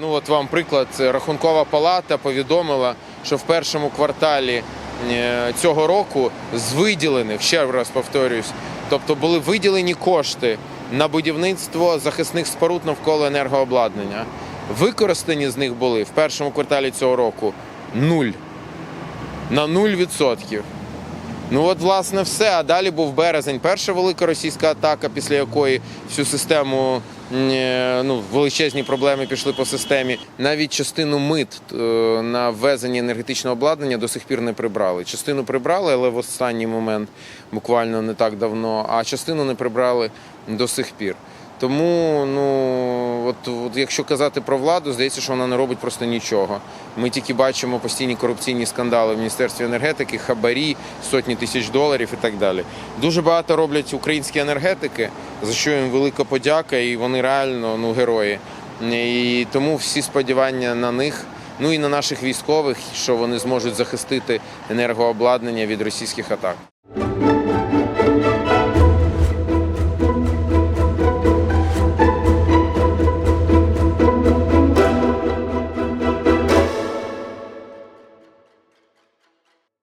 Ну от вам приклад. Рахункова палата повідомила, що в першому кварталі е, цього року з виділених, ще раз повторюсь, тобто були виділені кошти на будівництво захисних споруд навколо енергообладнання. Використані з них були в першому кварталі цього року нуль. На 0%. Ну от, власне, все. А далі був березень. Перша велика російська атака, після якої всю систему е, ну, величезні проблеми пішли по системі. Навіть частину мит е, на ввезення енергетичного обладнання до сих пір не прибрали. Частину прибрали, але в останній момент, буквально не так давно, а частину не прибрали до сих пір. Тому, ну от, от якщо казати про владу, здається, що вона не робить просто нічого. Ми тільки бачимо постійні корупційні скандали в міністерстві енергетики, хабарі, сотні тисяч доларів і так далі. Дуже багато роблять українські енергетики, за що їм велика подяка, і вони реально ну герої. І тому всі сподівання на них. Ну і на наших військових, що вони зможуть захистити енергообладнання від російських атак.